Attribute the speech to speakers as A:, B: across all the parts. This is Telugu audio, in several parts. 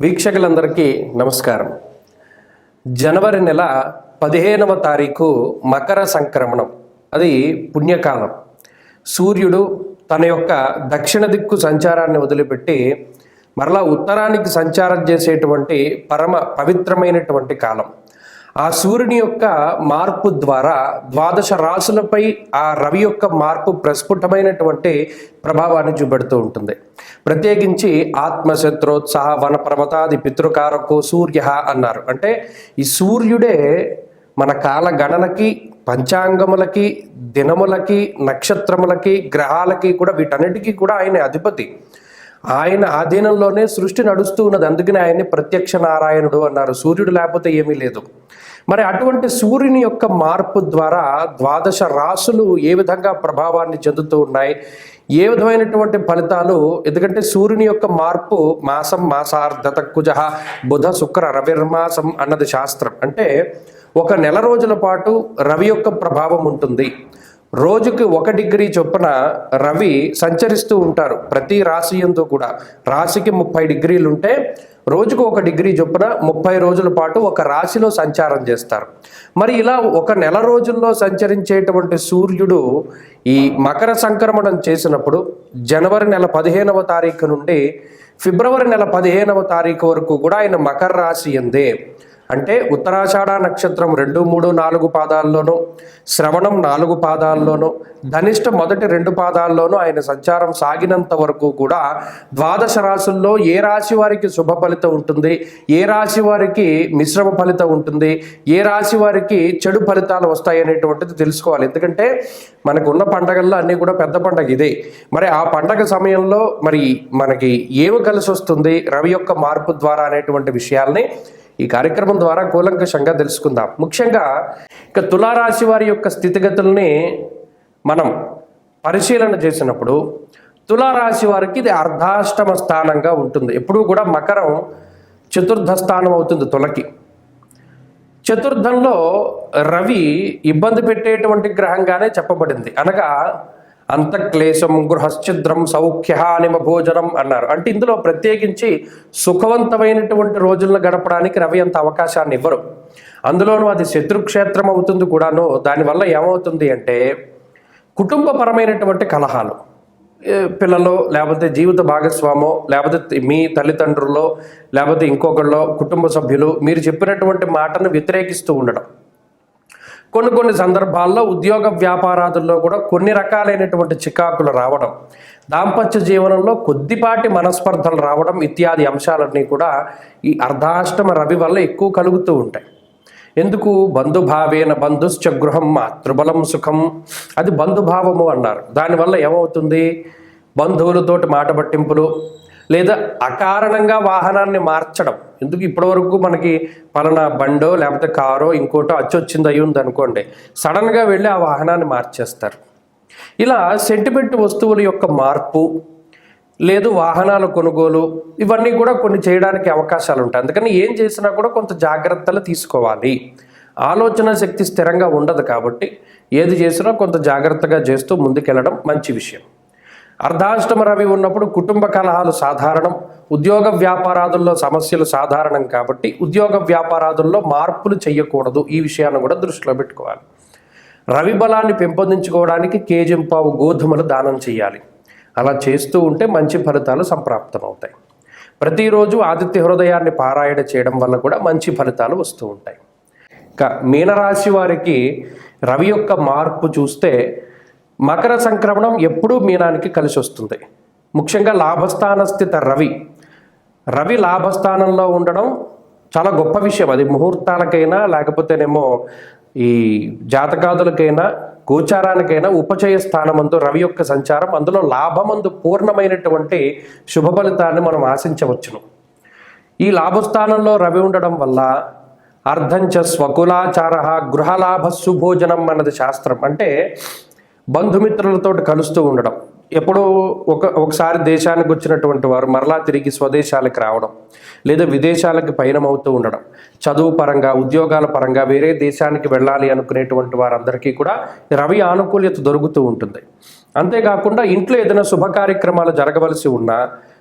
A: వీక్షకులందరికీ నమస్కారం. జనవరి నెల పదిహేనవ తారీఖు మకర సంక్రమణం. అది పుణ్యకాలం. సూర్యుడు తన యొక్క దక్షిణ దిక్కు సంచారాన్ని వదిలిపెట్టి మరలా ఉత్తరానికి సంచారం చేసేటువంటి పరమ పవిత్రమైనటువంటి కాలం. ఆ సూర్యుని యొక్క మార్పు ద్వారా ద్వాదశ రాశులపై ఆ రవి యొక్క మార్పు ప్రస్ఫుటమైనటువంటి ప్రభావాన్ని చూపెడుతూ ఉంటుంది. ప్రత్యేకించి ఆత్మశత్రోత్సాహ వన పర్వతాది పితృకారకు సూర్య అన్నారు. అంటే ఈ సూర్యుడే మన కాల గణనకి పంచాంగములకి దినములకి నక్షత్రములకి గ్రహాలకి కూడా వీటన్నిటికీ కూడా ఆయన అధిపతి. ఆయన ఆధీనంలోనే సృష్టి నడుస్తూ ఉన్నది. అందుకనే ఆయన్ని ప్రత్యక్ష నారాయణుడు అన్నారు. సూర్యుడు లేకపోతే ఏమీ లేదు. మరి అటువంటి సూర్యుని యొక్క మార్పు ద్వారా ద్వాదశ రాసులు ఏ విధంగా ప్రభావాన్ని చెందుతూ ఉన్నాయి? ఏ విధమైనటువంటి ఫలితాలు? ఎందుకంటే సూర్యుని యొక్క మార్పు మాసం మాసార్ధత కుజ బుధ శుక్ర రవిర్మాసం అన్నది శాస్త్రం. అంటే ఒక నెల రోజుల పాటు రవి యొక్క ప్రభావం ఉంటుంది. రోజుకి ఒక డిగ్రీ చొప్పున రవి సంచరిస్తూ ఉంటారు. ప్రతి రాశి ఎందు కూడా. రాశికి ముప్పై డిగ్రీలు ఉంటే రోజుకు ఒక డిగ్రీ చొప్పున ముప్పై రోజుల పాటు ఒక రాశిలో సంచారం చేస్తారు. మరి ఇలా ఒక నెల రోజుల్లో సంచరించేటువంటి సూర్యుడు ఈ మకర సంక్రమణం చేసినప్పుడు జనవరి నెల పదిహేనవ తారీఖు నుండి ఫిబ్రవరి నెల పదిహేనవ తారీఖు వరకు కూడా ఆయన మకర రాశి ఎందే అంటే ఉత్తరాషాఢ నక్షత్రం రెండు మూడు నాలుగు పాదాల్లోనూ శ్రవణం నాలుగు పాదాల్లోనూ ధనిష్ట మొదటి రెండు పాదాల్లోనూ ఆయన సంచారం సాగినంత వరకు కూడా ద్వాదశ రాశుల్లో ఏ రాశి వారికి శుభ ఫలితం ఉంటుంది? ఏ రాశి వారికి మిశ్రమ ఫలితం ఉంటుంది? ఏ రాశి వారికి చెడు ఫలితాలు వస్తాయి అనేటువంటిది తెలుసుకోవాలి. ఎందుకంటే మనకు ఉన్న పండగల్లో అన్నీ కూడా పెద్ద పండగ ఇదే. మరి ఆ పండగ సమయంలో మరి మనకి ఏమి కలిసి వస్తుంది? రవి యొక్క మార్పు ద్వారా అనేటువంటి విషయాల్ని ఈ కార్యక్రమం ద్వారా కూలంకషంగా తెలుసుకుందాం. ముఖ్యంగా ఇక తులారాశి వారి యొక్క స్థితిగతుల్ని మనం పరిశీలన చేసినప్పుడు తులారాశి వారికి ఇది అర్ధాష్టమ స్థానంగా ఉంటుంది. ఎప్పుడూ కూడా మకరం చతుర్థ స్థానం అవుతుంది తులకి. చతుర్థంలో రవి ఇబ్బంది పెట్టేటువంటి గ్రహంగానే చెప్పబడింది. అనగా అంతక్లేశం గృహశ్చిద్రం సౌఖ్యహానిమ భోజనం అన్నారు. అంటే ఇందులో ప్రత్యేకించి సుఖవంతమైనటువంటి రోజులను గడపడానికి రవి అంత అవకాశాన్ని ఇవ్వరు. అందులోనూ అది శత్రుక్షేత్రం అవుతుంది కూడాను. దానివల్ల ఏమవుతుంది అంటే కుటుంబపరమైనటువంటి కలహాలు. పిల్లలు లేకపోతే జీవిత భాగస్వామో లేకపోతే మీ తల్లిదండ్రుల్లో లేకపోతే ఇంకొకళ్ళో కుటుంబ సభ్యులు మీరు చెప్పినటువంటి మాటను వ్యతిరేకిస్తూ ఉండడం. కొన్ని కొన్ని సందర్భాల్లో ఉద్యోగ వ్యాపారాదుల్లో కూడా కొన్ని రకాలైనటువంటి చికాకులు రావడం దాంపత్య జీవనంలో కొద్దిపాటి మనస్పర్ధలు రావడం ఇత్యాది అంశాలన్నీ కూడా ఈ అర్ధాష్టమ రవి వల్ల ఎక్కువ కలుగుతూ ఉంటాయి. ఎందుకు? బంధుభావేన బంధుశ్చ గృహం మాతృబలం సుఖం. అది బంధుభావము అన్నారు. దానివల్ల ఏమవుతుంది? బంధువులతోటి మాట పట్టింపులు లేదా అకారణంగా వాహనాన్ని మార్చడం ఎందుకు ఇప్పటివరకు మనకి పలానా బండో లేకపోతే కారో ఇంకోటో అచ్చొచ్చింది అయి ఉంది అనుకోండి సడన్గా వెళ్ళి ఆ వాహనాన్ని మార్చేస్తారు. ఇలా సెంటిమెంట్ వస్తువుల యొక్క మార్పు లేదు వాహనాల కొనుగోలు ఇవన్నీ కూడా కొన్ని చేయడానికి అవకాశాలు ఉంటాయి. అందుకని ఏం చేసినా కూడా కొంత జాగ్రత్తలు తీసుకోవాలి. ఆలోచన శక్తి స్థిరంగా ఉండదు కాబట్టి ఏది చేసినా కొంత జాగ్రత్తగా చేస్తూ ముందుకెళ్ళడం మంచి విషయం. అర్ధాష్టమ రవి ఉన్నప్పుడు కుటుంబ కలహాలు సాధారణం. ఉద్యోగ వ్యాపారాదుల్లో సమస్యలు సాధారణం కాబట్టి ఉద్యోగ వ్యాపారాదుల్లో మార్పులు చేయకూడదు ఈ విషయాన్ని కూడా దృష్టిలో పెట్టుకోవాలి. రవి బలాన్ని పెంపొందించుకోవడానికి కేజింపావు గోధుమలు దానం చేయాలి అలా చేస్తూ ఉంటే మంచి ఫలితాలు సంప్రాప్తమవుతాయి. ప్రతిరోజు ఆదిత్య హృదయాన్ని పారాయణ చేయడం వల్ల కూడా మంచి ఫలితాలు వస్తూ ఉంటాయి. ఇక మీనరాశి వారికి రవి యొక్క మార్పు చూస్తే మకర సంక్రమణం ఎప్పుడూ మీనానికి కలిసి వస్తుంది ముఖ్యంగా లాభస్థాన స్థిత రవి రవి లాభస్థానంలో ఉండడం చాలా గొప్ప విషయం. అది ముహూర్తాలకైనా లేకపోతేనేమో ఈ జాతకాదులకైనా గోచారానికైనా ఉపచయ స్థానమందు రవి యొక్క సంచారం అందులో లాభమందు పూర్ణమైనటువంటి శుభ ఫలితాన్ని మనం ఆశించవచ్చును. ఈ లాభస్థానంలో రవి ఉండడం వల్ల అర్ధంచ స్వకులాచార గృహలాభ సుభోజనం అన్నది శాస్త్రం. అంటే బంధుమిత్రులతో కలుస్తూ ఉండడం. ఎప్పుడో ఒక ఒకసారి దేశానికి వచ్చినటువంటి వారు మరలా తిరిగి స్వదేశాలకు రావడం లేదా విదేశాలకు పయనమవుతూ ఉండడం చదువు పరంగా ఉద్యోగాల పరంగా వేరే దేశానికి వెళ్ళాలి అనుకునేటువంటి వారందరికీ కూడా రవి ఆనుకూల్యత దొరుకుతూ ఉంటుంది. అంతేకాకుండా ఇంట్లో ఏదైనా శుభ కార్యక్రమాలు జరగవలసి ఉన్నా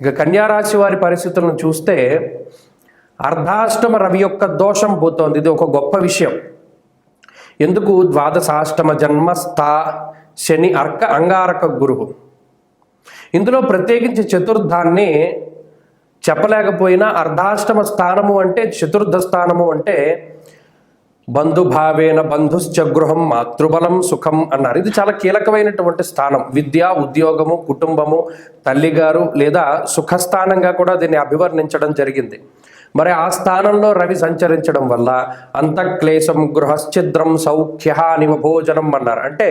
A: ఇక కన్యారాశి వారి పరిస్థితులను చూస్తే అర్ధాష్టమ రవి యొక్క దోషం పోతోంది. ఇది ఒక గొప్ప విషయం. ఎందుకు? ద్వాదశాష్టమ జన్మస్థ శని అర్క అంగారక గురువు. ఇందులో ప్రత్యేకించి చతుర్థాన్ని చెప్పలేకపోయినా అర్ధాష్టమ స్థానము అంటే చతుర్థ స్థానము అంటే బంధుభావేన బంధుశ్చ గృహం మాతృబలం సుఖం అన్నారు. ఇది చాలా కీలకమైనటువంటి స్థానం. విద్య ఉద్యోగము కుటుంబము తల్లిగారు లేదా సుఖస్థానంగా కూడా దీన్ని అభివర్ణించడం జరిగింది. మరి ఆ స్థానంలో రవి సంచరించడం వల్ల అంతఃక్లేశం గృహశ్చిద్రం సౌఖ్య నివ భోజనం అన్నారు. అంటే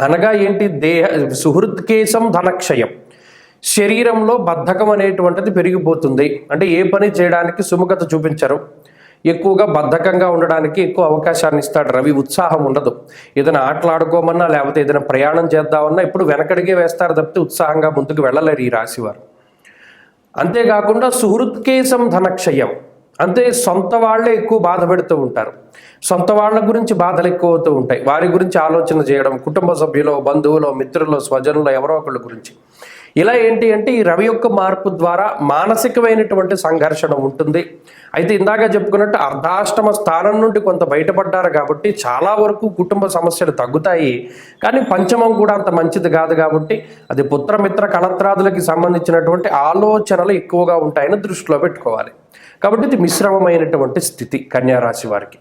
A: అనగా ఏంటి? దేహ సుహృత్కేశం ధనక్షయం. శరీరంలో బద్ధకం అనేటువంటిది పెరిగిపోతుంది. అంటే ఏ పని చేయడానికి సుముఖత చూపించరు. ఎక్కువగా బద్ధకంగా ఉండడానికి ఎక్కువ అవకాశాన్ని ఇస్తాడు రవి. ఉత్సాహం ఉండదు. ఏదైనా ఆటలాడుకోమన్నా లేకపోతే ఏదైనా ప్రయాణం చేద్దామన్నా ఇప్పుడు వెనకడిగే వేస్తారు తప్పితే ఉత్సాహంగా ముందుకు వెళ్ళలేరు ఈ రాశివారు. అంతేకాకుండా సుహృత్కేశం ధనక్షయం. అంతే సొంత వాళ్ళే ఎక్కువ బాధ పెడుతూ ఉంటారు. సొంత వాళ్ళ గురించి బాధలు ఎక్కువ అవుతూ ఉంటాయి. వారి గురించి ఆలోచన చేయడం కుటుంబ సభ్యులు బంధువులు మిత్రులు స్వజనులు ఎవరో ఒకళ్ళ గురించి. ఇలా ఏంటి అంటే ఈ రవి యొక్క మార్పు ద్వారా మానసికమైనటువంటి సంఘర్షణ ఉంటుంది. అయితే ఇందాక చెప్పుకున్నట్టు అర్ధాష్టమ స్థానం నుండి కొంత బయటపడ్డారు కాబట్టి చాలా వరకు కుటుంబ సమస్యలు తగ్గుతాయి. కానీ పంచమం కూడా అంత మంచిది కాదు కాబట్టి అది పుత్రమిత్ర కళత్రాదులకి సంబంధించినటువంటి ఆలోచనలు ఎక్కువగా ఉంటాయని దృష్టిలో పెట్టుకోవాలి. కాబట్టి ఇది మిశ్రమమైనటువంటి స్థితి కన్యారాశి వారికి.